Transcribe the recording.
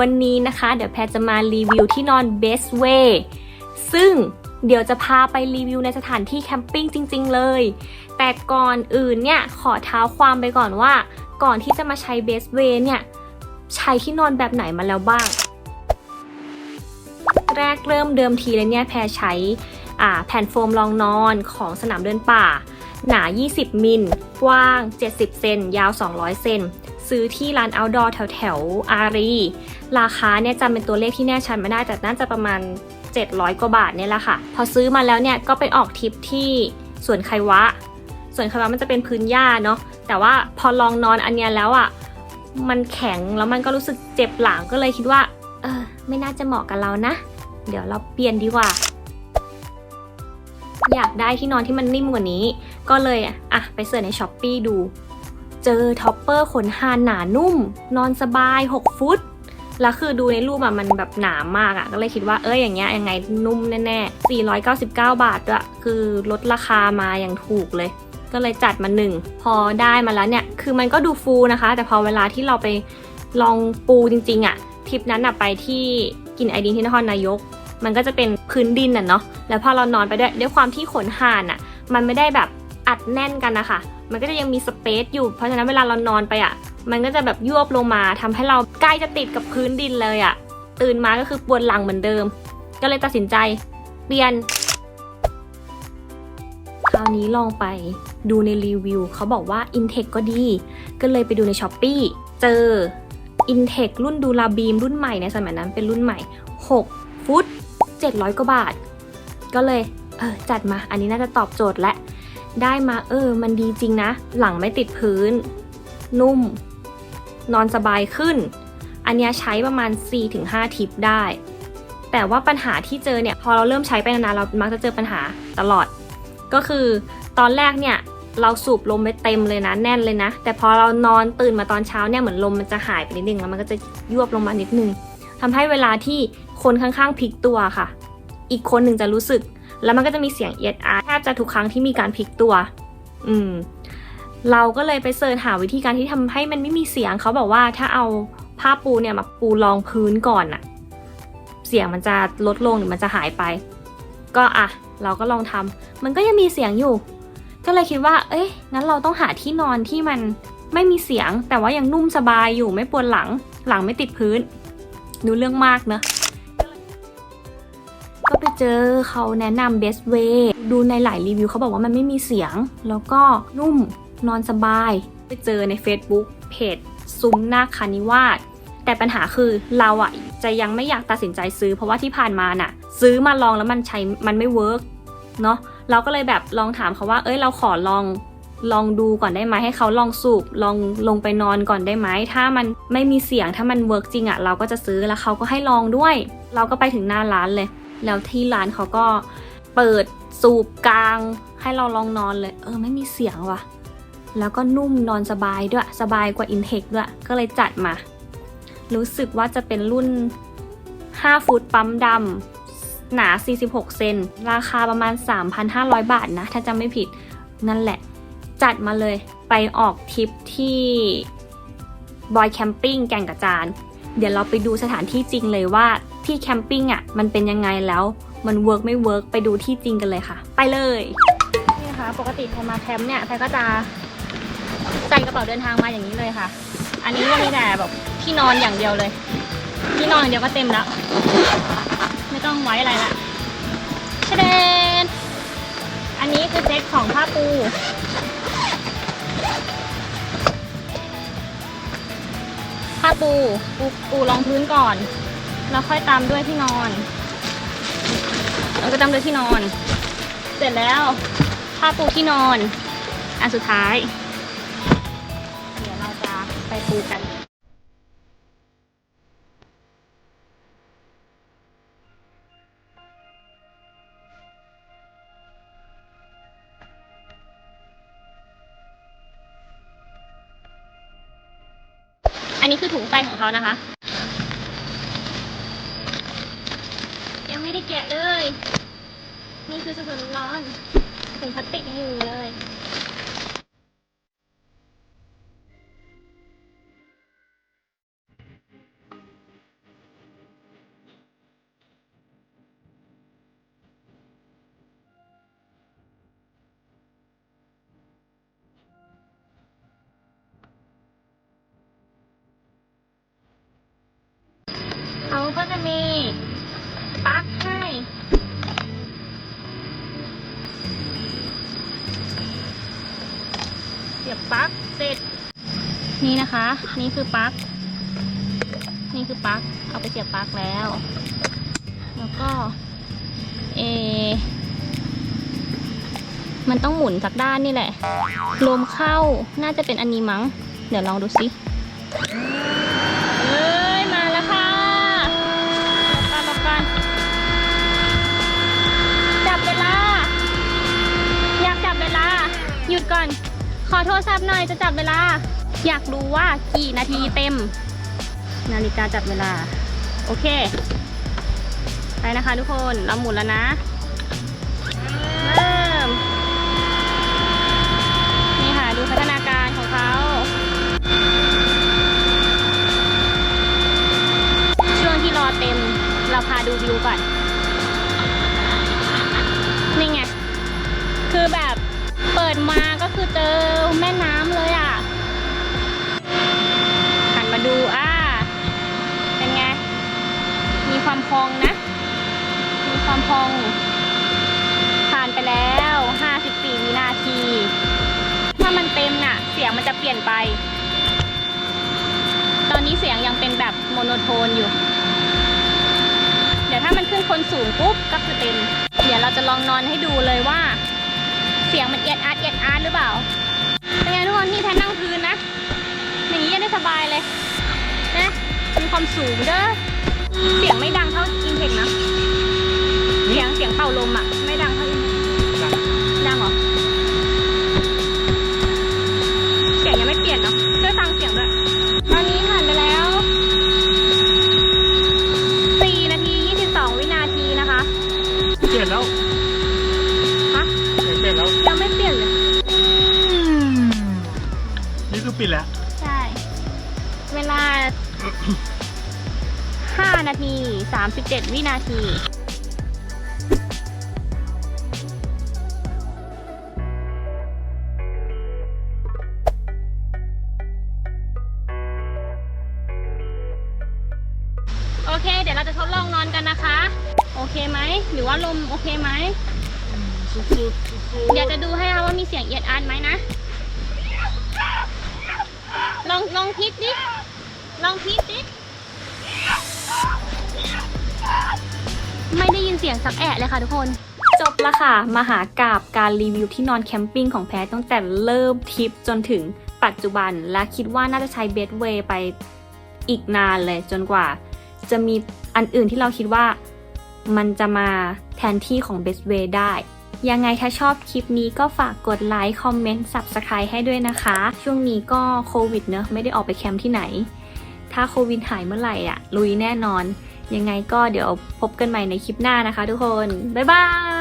วันนี้นะคะ เดี๋ยวแพรจะมารีวิวที่นอน Best Way ซึ่งเดี๋ยวจะพาไปรีวิวในสถานที่แคมปิ้งจริง ๆ เลย แต่ก่อนอื่นเนี่ยขอเท้าความไปก่อนว่า ก่อนที่จะมาใช้ Best Way เนี่ยใช้ที่นอนแบบไหนมาแล้วบ้าง แรกเริ่มเดิมทีเลยเนี่ยแพรใช้แผ่นโฟมรองนอนของสนามเดินป่า หนา 20 มิล กว้าง 70 เซน ยาว 200 เซน ซื้อที่ร้าน outdoor แถวแถวอารี ราคาเนี่ยจำเป็นตัวเลขที่แน่ชัดไม่ได้แต่น่าจะประมาณ 700 กว่าบาทเนี่ยแหละค่ะ พอซื้อมาแล้วเนี่ยก็ไปออกทริปที่สวนไควะสวนไควะมันจะเป็นพื้นหญ้าเนาะแต่ว่าพอลองนอนอันเนี้ยแล้วอะ่ะมันแข็งแล้วมันก็รู้สึกเจ็บหลังก็เลยคิดว่า เออ ไม่น่าจะเหมาะกับเรานะ เดี๋ยวเราเปลี่ยนดีกว่า อยากได้ที่นอนที่มันนิ่มกว่านี้ ก็เลยอะไปเสิร์ชในช้อปปีดู เจอท็อปเปอร์ขนหานหนานุ่ม นอนสบาย 6 ฟุต แล้วคือดูในรูปอะมันแบบหนามากอะก็เลยคิดว่าเอ้ยอย่างเงี้ยยังไงนุ่มแน่ๆ 499 บาทด้วยคือลดราคามาอย่างถูกเลย ก็เลยจัดมาหนึ่งพอได้มาแล้วเนี่ย คือมันก็ดูฟูนะคะ แต่พอเวลาที่เราไปลองปูจริงๆอะทริปนั้นอะไปที่กินไอดินที่นครนายก มันก็จะเป็นพื้นดินน่ะเนาะแล้วพอเรานอนไปด้วยด้วยความที่ขนห่านอะมันไม่ได้แบบอัดแน่นกันนะคะ มันก็จะยังมีสเปซอยู่ เพราะฉะนั้นเวลาเรานอนไปอะมันก็จะแบบยวบลงมาทำให้เราใกล้จะติดกับพื้นดินเลยอะตื่นมาก็คือปวดหลังเหมือนเดิม ก็เลยตัดสินใจเปลี่ยน คราวนี้ลองไปดูในรีวิว เขาบอกว่า Intech ก็ดี ก็เลยไปดูใน s h อ p e e เจอ Intech รุ่นดูลาบีมรุ่นใหม่ในสมัยนั้นเป็นรุ่นใหม่ 6 ฟุต 700 กว่าบาท ก็เลยเออจัดมา อันนี้น่าจะตอบโจทย์และ ได้มาเออ มันดีจริงนะ หลังไม่ติดพื้น นุ่ม นอนสบายขึ้น อันนี้ใช้ประมาณ 4-5 ทิปได้ แต่ว่าปัญหาที่เจอเนี่ย พอเราเริ่มใช้ไปนานๆเรามักจะเจอปัญหาตลอด ก็คือตอนแรกเนี่ยเราสูบลมไปเต็มเลยนะแน่นเลยนะ แต่พอเรานอนตื่นมาตอนเช้าเนี่ยเหมือนลมมันจะหายไปนิดนึงแล้วมันก็จะยวบลงมานิดนึงทำให้เวลาที่คนข้างๆพลิกตัวค่ะ อีกคนหนึ่งจะรู้สึก แล้วมันก็จะมีเสียงเอียดอาร์แทบจะทุกครั้งที่มีการพลิกตัว อืม เราก็เลยไปเสิร์ชหาวิธีการที่ทำให้มันไม่มีเสียงเขาบอกว่าถ้าเอาผ้าปูเนี่ยมาปูรองพื้นก่อนอะเสียงมันจะลดลงหรือมันจะหายไป ก็อะ เราก็ลองทำมันก็ยังมีเสียงอยู่ ก็เลยคิดว่า เอ๊ะงั้นเราต้องหาที่นอนที่มันไม่มีเสียง แต่ว่ายังนุ่มสบายอยู่ไม่ปวดหลังหลังไม่ติดพื้นดูเรื่องมากเนอะ ก็ไปเจอเขาแนะนำ best way ดูในหลายรีวิวเขาบอกว่ามันไม่มีเสียง แล้วก็นุ่มนอนสบาย ไปเจอใน Facebook เพจซุ้มหน้าคคานิวาสแต่ปัญหาคือเราอะจะยังไม่อยากตัดสินใจซื้อ เพราะว่าที่ผ่านมาน่ะ ซื้อมาลองแล้วมันใช้มันไม่เวิร์กเนาะเราก็เลยแบบลองถามเขาว่า เอ้ยเราขอลองลองดูก่อนได้ไหมให้เขาลองสูบลองลงไปนอนก่อนได้ไหมถ้ามันไม่มีเสียงถ้ามันเวิร์กจริงอะเราก็จะซื้อแล้วเขาก็ให้ลองด้วย เราก็ไปถึงหน้าร้านเลย แล้วที่ร้านเขาก็เปิดสูบกลาง ให้เราลองนอนเลย เออไม่มีเสียงว่ะ แล้วก็นุ่มนอนสบายด้วย สบายกว่า Intech ด้วย ก็เลยจัดมา รู้สึกว่าจะเป็นรุ่น 5 ฟุตปั๊มดำหนา 46 เซน ราคาประมาณ 3,500 บาทนะ ถ้าจำไม่ผิดนั่นแหละ จัดมาเลยไปออกทริปที่บอยแคมปิ้งแก่งกระจาน เดี๋ยวเราไปดูสถานที่จริงเลยว่า ที่แคมปิ้งอะมันเป็นยังไงแล้ว มันเวิร์กไม่เวิร์กไปดูที่จริงกันเลยค่ะ ไปเลยนี่นะคะปกติพอมาแคมป์เนี่ยแพรก็จะใส่กระเป๋าเดินทางมาอย่างนี้เลยค่ะ อันนี้ก็มีแต่แบบที่นอนอย่างเดียวเลย ที่นอนอย่างเดียวก็เต็มแล้ว ไม่ต้องไว้อะไรละเชเดนอันนี้คือเซ็ตของผ้าปูผ้าปูปูปูรองพื้นก่อน แล้วค่อยตามด้วยที่นอนแล้วก็ตามด้วยที่นอน เสร็จแล้วผ้าปูที่นอน อันสุดท้าย เดี๋ยวเราจะไปปูกันอันนี้คือถุงไปของเขานะคะ ไม่ได้แกะเลย นี่คือส่วนร้อนถุงพลาสติกอยู่เลยเขาก็จะมี ยบปลั๊กเสร็จ นี่นะคะ นี่คือปลั๊กนี่คือปลั๊กเอาไปเสียบปลั๊กแล้ว แล้วก็เอมันต้องหมุนจากด้านนี่แหละ ลมเข้าน่าจะเป็นอันนี้มั้ง เดี๋ยวลองดูสิเอ้ย มาแล้วค่ะรอกันรอกันจับเวลา อยากจับเวลา หยุดก่อน อโทรศัพท์หน่อยจะจับเวลา อยากรู้ว่ากี่นาทีเต็ม นาฬิกาจับเวลา โอเค ไปนะคะทุกคนเราหมุนแล้วนะ เริ่ม นี่ค่ะดูพัฒนาการของเขาช่วงที่รอเต็ม เราพาดูวิวก่อน องนะ มีความพอง ผ่านไปแล้ว 54 วินาที ถ้ามันเต็มน่ะ เสียงมันจะเปลี่ยนไป ตอนนี้เสียงยังเป็นแบบโมโนโทนอยู่ เดี๋ยวถ้ามันขึ้นคนสูงปุ๊บก็คือเต็ม เดี๋ยวเราจะลองนอนให้ดูเลยว่า เสียงมันเอียดอาร์ตเอียดอาร์ตหรือเปล่า เป็นไงทุกคนที่แทนนั่งพื้นนะ อย่างนี้ยังได้สบายเลยนะมีความสูงเด้อ เสียงไม่ดังเท่าอินเทคนะ เสียงเสียงเป่าลมอะ ไม่ดังเท่าอินเทคดังเหรอ เสียงยังไม่เปลี่ยนเนาะช่วยฟังเสียงด้วย ตอนนี้ผ่านไปแล้ว4นาที22วินาทีนะคะ เปลี่ยนแล้วฮะเปลี่ยนแล้ว ยังไม่เปลี่ยนเลย นี่คือปิดแล้ว ใช่ เวลา 5 นาที 37 วินาทีโอเค เดี๋ยวเราจะทดลองนอนกันนะคะ โอเคไหม หรือว่าลมโอเคไหม สุดๆสุดเดี๋ยวจะดูให้ค่ะว่ามีเสียงเอียดอาร์ตไหมนะ ลองลองพลิกดิ ลองพลิกดิ ไม่ได้ยินเสียงสักแอะเลยค่ะทุกคน จบละค่ะ มหากราบการรีวิวที่นอนแคมปิ้งของแพรตั้งแต่เริ่มทริปจนถึงปัจจุบัน และคิดว่าน่าจะใช้เบสเวย์ไปอีกนานเลยจนกว่า จะมีอันอื่นที่เราคิดว่ามันจะมาแทนที่ของ Best Way ได้ยังไงถ้าชอบคลิปนี้ก็ฝากกดไลค์ คอมเมนต์ Subscribe ให้ด้วยนะคะ ช่วงนี้ก็โควิดเนอะไม่ได้ออกไปแคมป์ที่ไหน ถ้าโควิดหายเมื่อไหร่อะลุยแน่นอน ยังไงก็เดี๋ยวพบกันใหม่ในคลิปหน้านะคะทุกคน บ๊ายบาย